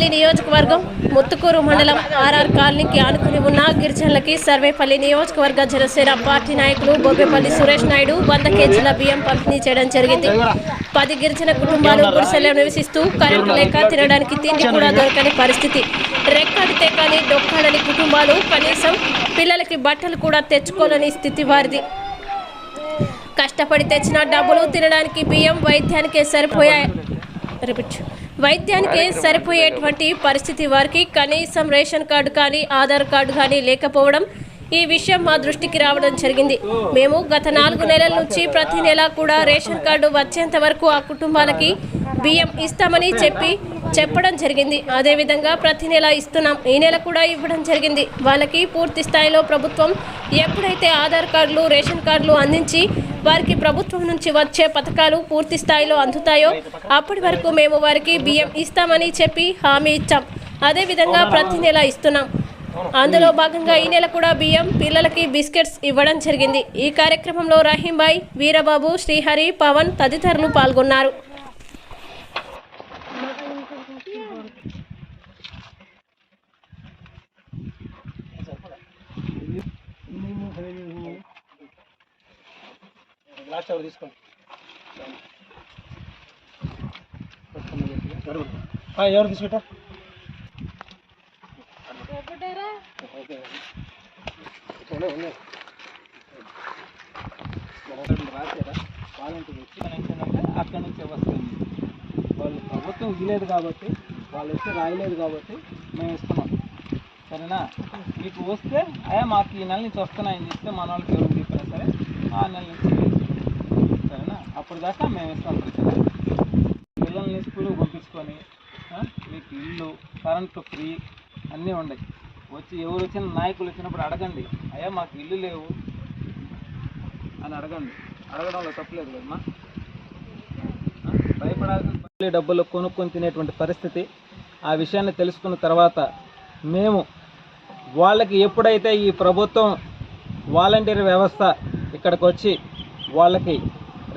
సర్వేపల్లి నియోజకవర్గం ముత్తుకూరు మండలం ఆర్ఆర్ కాలనీకి ఆనుకుని ఉన్న గిరిజనులకి సర్వేపల్లి నియోజకవర్గ జనసేన పార్టీ నాయకులు బొబ్బేపల్లి సురేష్ నాయుడు వంద కేజీల బియ్యం పంపిణీ చేయడం జరిగింది. పది గిరిజన కుటుంబాలు గుడిసెల్లో నివసిస్తూ కరెంటు లేక తినడానికి తిండి కూడా దొరకని పరిస్థితి. రెక్కడితే కానీ డొక్కాడని కుటుంబాలు కనీసం పిల్లలకి బట్టలు కూడా తెచ్చుకోలేని స్థితి వారిది. కష్టపడి తెచ్చిన డబ్బులు తినడానికి బియ్యం వైద్యానికే సరిపోయాయి. రిపీట్. వైద్యానికే సరిపోయేటువంటి పరిస్థితి వారికి కనీసం రేషన్ కార్డు కానీ ఆధార్ కార్డు కానీ లేకపోవడం ఈ విషయం మా దృష్టికి రావడం జరిగింది. మేము గత నాలుగు నెలల నుంచి ప్రతి నెల కూడా రేషన్ కార్డు వచ్చేంత వరకు ఆ కుటుంబాలకి బియ్యం ఇస్తామని చెప్పి చెప్పడం జరిగింది. అదేవిధంగా ప్రతి నెల ఇస్తున్నాం. ఈ నెల కూడా ఇవ్వడం జరిగింది. వాళ్ళకి పూర్తి స్థాయిలో ప్రభుత్వం ఎప్పుడైతే ఆధార్ కార్డులు రేషన్ కార్డులు అందించి వారికి ప్రభుత్వం నుంచి వచ్చే పథకాలు పూర్తి స్థాయిలో అందుతాయో అప్పటి వరకు మేము వారికి బియ్యం ఇస్తామని చెప్పి హామీ ఇచ్చాం. అదేవిధంగా ప్రతి నెల ఇస్తున్నాం. అందులో భాగంగా ఈ నెల కూడా బియ్యం పిల్లలకి బిస్కెట్స్ ఇవ్వడం జరిగింది. ఈ కార్యక్రమంలో రహీంబాయ్ వీరబాబు శ్రీహరి పవన్ తదితరులు పాల్గొన్నారు. లాస్ట్ అవర్ తీసుకోండి. ఎవరు తీసుకుంటా? అక్కడి నుంచే వస్తుంది. వాళ్ళు ప్రభుత్వం ఇవ్వలేదు కాబట్టి వాళ్ళు వస్తే రాయలేదు కాబట్టి మేము ఇస్తున్నాం. సరేనా? మీకు వస్తే అయ్యా మాకు ఈ నెల నుంచి వస్తున్నాయని చెప్తే మన వాళ్ళకి ఎవరు చెప్పినా సరే ఆ నెల నుంచి వేసుకో. దాకా మేము ఇస్తాం పిల్లల్ని స్కూల్కి పంపించుకొని మీకు ఇల్లు కరెంటు ఫ్రీ అన్నీ ఉన్నాయి వచ్చి ఎవరు వచ్చిన నాయకులు వచ్చినప్పుడు అడగండి. అయ్యా మాకు ఇల్లు లేవు అని అడగండి. అడగడంలో తప్పలేదు కదమ్మా. భయపడాల్సిన డబ్బులు కొనుక్కొని తినేటువంటి పరిస్థితి. ఆ విషయాన్ని తెలుసుకున్న తర్వాత మేము వాళ్ళకి ఎప్పుడైతే ఈ ప్రభుత్వం వాలంటీర్ వ్యవస్థ ఇక్కడికి వచ్చి వాళ్ళకి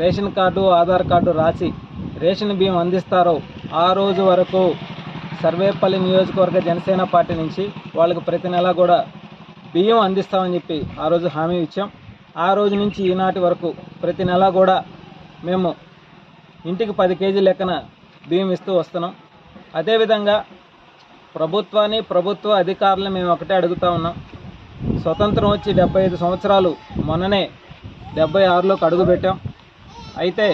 రేషన్ కార్డు ఆధార్ కార్డు రాసి రేషన్ బియ్యం అందిస్తారో ఆ రోజు వరకు సర్వేపల్లి నియోజకవర్గ జనసేన పార్టీ నుంచి వాళ్ళకి ప్రతి నెల కూడా బియ్యం అందిస్తామని చెప్పి ఆ రోజు హామీ ఇచ్చాం. ఆ రోజు నుంచి ఈనాటి వరకు ప్రతి నెల కూడా మేము ఇంటికి పది కేజీ లెక్కన బియ్యం ఇస్తూ వస్తున్నాం. అదేవిధంగా ప్రభుత్వాన్ని ప్రభుత్వ అధికారులను మేము ఒకటే అడుగుతా ఉన్నాం. స్వతంత్రం వచ్చి డెబ్బై ఐదు సంవత్సరాలు మొన్ననే డెబ్బై ఆరులోకి అడుగుపెట్టాం. అయితే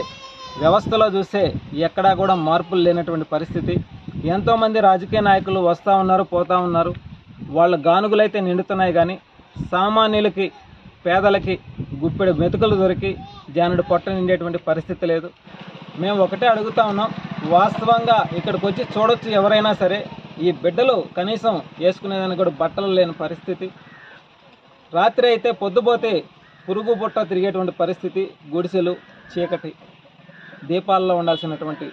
వ్యవస్థలో చూస్తే ఎక్కడా కూడా మార్పులు లేనటువంటి పరిస్థితి. ఎంతోమంది రాజకీయ నాయకులు వస్తూ ఉన్నారు పోతూ ఉన్నారు. వాళ్ళ గానుగులైతే నిండుతున్నాయి కానీ సామాన్యులకి పేదలకి గుప్పెడు మెతుకులు దొరికి జానుడు పొట్ట నిండేటువంటి పరిస్థితి లేదు. మేము ఒకటే అడుగుతా ఉన్నాం వాస్తవంగా ఇక్కడికి వచ్చి చూడొచ్చు ఎవరైనా సరే ఈ బిడ్డలు కనీసం వేసుకునేదానికి కూడా బట్టలు లేని పరిస్థితి. రాత్రి అయితే పొద్దుపోతే పురుగు బుట్ట తిరిగేటువంటి పరిస్థితి గుడిసెలు చీకటి దీపాల్లో ఉండాల్సినటువంటి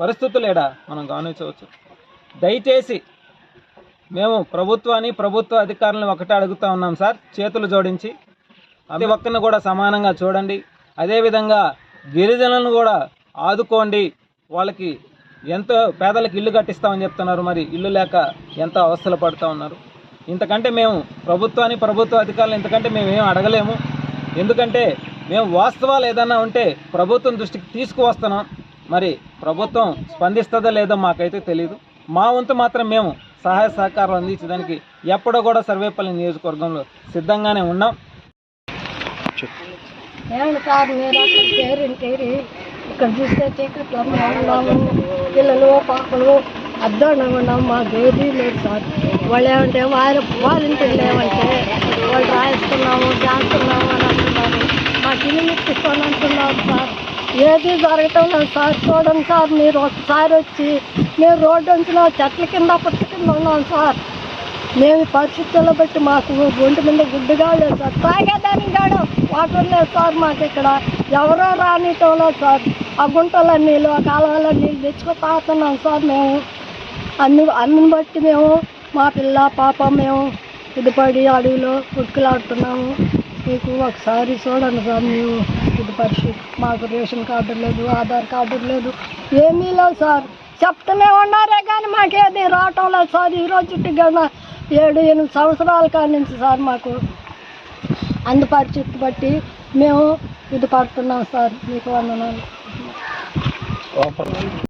పరిస్థితులేడా మనం గమనించవచ్చు. దయచేసి మేము ప్రభుత్వాన్ని ప్రభుత్వ అధికారులను ఒకటే అడుగుతా ఉన్నాం సార్ చేతులు జోడించి అది ఒక్కరిని కూడా సమానంగా చూడండి. అదేవిధంగా గిరిజనులను కూడా ఆదుకోండి. వాళ్ళకి ఎంతో పేదలకు ఇల్లు కట్టిస్తామని చెప్తున్నారు. మరి ఇల్లు లేక ఎంతో అవస్థలు పడుతూ ఉన్నారు. ఇంతకంటే మేము ప్రభుత్వాన్ని ప్రభుత్వ అధికారులు ఇంతకంటే మేము ఏం అడగలేము. ఎందుకంటే మేము వాస్తవాలు ఏదన్నా ఉంటే ప్రభుత్వం దృష్టికి తీసుకువస్తున్నాం. మరి ప్రభుత్వం స్పందిస్తుందో లేదో మాకైతే తెలియదు మా వంతు మాత్రం మేము సహాయ సహకారం అందించడానికి ఎప్పుడో కూడా సర్వేపల్లి నియోజకవర్గంలో సిద్ధంగానే ఉన్నాం. ఇక్కడ చూస్తే చీకట్లో పిల్లలు పాపలు అద్దానంగా ఉన్నాము మాకు ఏదీ లేదు సార్. వాళ్ళు ఏమంటే వారి వాలంటీర్లు లేవంటే వాళ్ళు రాయిస్తున్నాము చేస్తున్నాము అని అంటున్నారు. మాకు ఇల్లు ఇప్పిస్తాను అంటున్నారు సార్. ఏది జరగటం లేదు సార్ చూడండి సార్ మీరు ఒకసారి వచ్చి మేము రోడ్డు ఉంచిన చెట్ల కింద పుట్ట కింద ఉన్నాం సార్. మేము పరిస్థితుల్లో బట్టి మాకు ఒంటి మీద గుడ్డుగా లేదు సార్. తాగేదానికి కాదు వాటర్ లేదు సార్ మాకు ఇక్కడ. ఎవరో రానిటంలో సార్. ఆ గుంటలో నీళ్ళు ఆ కాలువలో నీళ్ళు తెచ్చుకో తాగుతున్నాం సార్ మేము. అన్ని అన్నిని బట్టి మేము మా పిల్ల పాప మేము ఇదిపడి అడవిలో ఉట్టుకులాడుతున్నాము మీకు ఒకసారి చూడండి సార్ మేము ఇది పరిస్థితి మాకు రేషన్ కార్డు లేదు ఆధార్ కార్డు లేదు. ఏమీ లేవు సార్. చెప్తూనే ఉన్నారే కానీ మాకేది రావటం లేదు సార్. ఈరోజు చుట్టూ ఏడు ఎనిమిది సంవత్సరాల కాడి నుంచి సార్ మాకు అందు పరిస్థితి బట్టి మేము ఇది పడుతున్నాం సార్. మీకు వందనాలు.